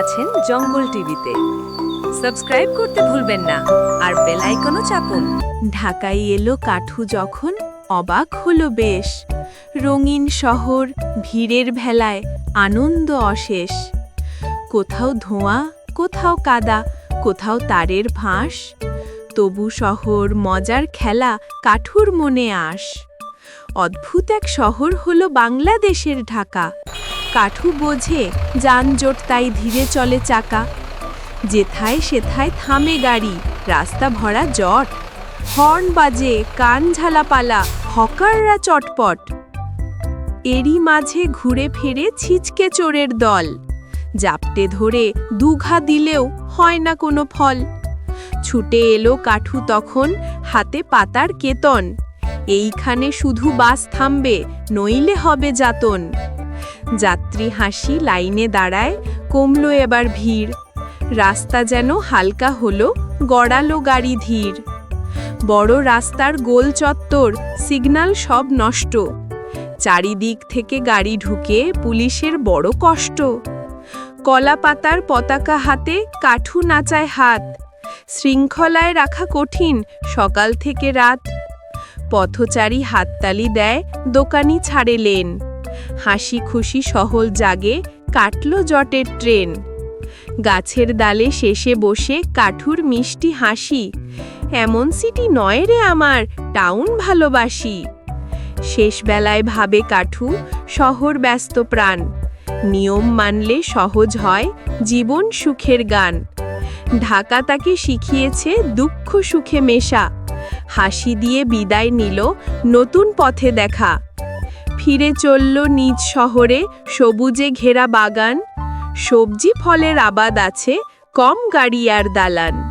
আছেন জঙ্গল টিভিতে। সাবস্ক্রাইব করতে ভুলবেন না, আর বেল আইকনও চাপুন। ঢাকায় এলো কাঠু যখন অবাক হলো বেশ। রঙিন শহর, ভিড়ের ভেলায়, আনন্দ অশেষ। কোথাও ধোঁয়া, কোথাও কাদা, কোথাও তারের ফাঁস তবু শহর মজার খেলা কাঠুর মনে আস অদ্ভুত এক শহর হলো বাংলাদেশের ঢাকা। কাঠু বোঝে, যানজট তাই ধীরে চলে চাকা। যেথায় সেথায় থামে গাড়ি, রাস্তা ভরা জট। হর্ন বাজে, কান ঝালাপালা, হকাররা চটপট। এরই মাঝে ঘুরে ফিরে ছিচকে চোরের দল। জাপটে ধরে দুঘা দিলেও হয় না কোনো ফল। ছুটে এলো কাঠু তখন হাতে পাতার কেতন। এইখানে শুধু বাস থামবে, নইলে হবে যাতন। যাত্রী হাসি লাইনে দাঁড়ায়, কমলো এবার ভিড়। রাস্তা যেন হালকা হলো, গড়ালো গাড়ি ধীর। বড় রাস্তার গোল চত্বর সিগন্যাল সব নষ্ট। চারিদিক থেকে গাড়ি ঢুকে পুলিশের বড় কষ্ট। কলা পাতার পতাকা হাতে কাঠু নাচায় হাত। শৃঙ্খলায় রাখা কঠিন সকাল থেকে রাত। পথচারী হাততালি দেয়, দোকানি ছাড়ে লেন। হাসি খুশি সহল জাগে কাটল জটের ট্রেন। গাছের ডালে শেষে বসে কাঠুর মিষ্টি হাসি, এমন সিটি নয় রে আমার, টাউন ভালোবাসি। শেষ বেলায় ভাবে কাঠু, শহর ব্যস্ত প্রাণ। নিয়ম মানলে সহজ হয় জীবন সুখের গান। ঢাকা তাকে শিখিয়েছে দুঃখ সুখে মেশা। হাসি দিয়ে বিদায় নিল নতুন পথে দেখা। ফিরে চলল নিজ শহরে সবুজে ঘেরা বাগান। সবজি ফলের আবাদ আছে, কম গাড়ি আর দালান।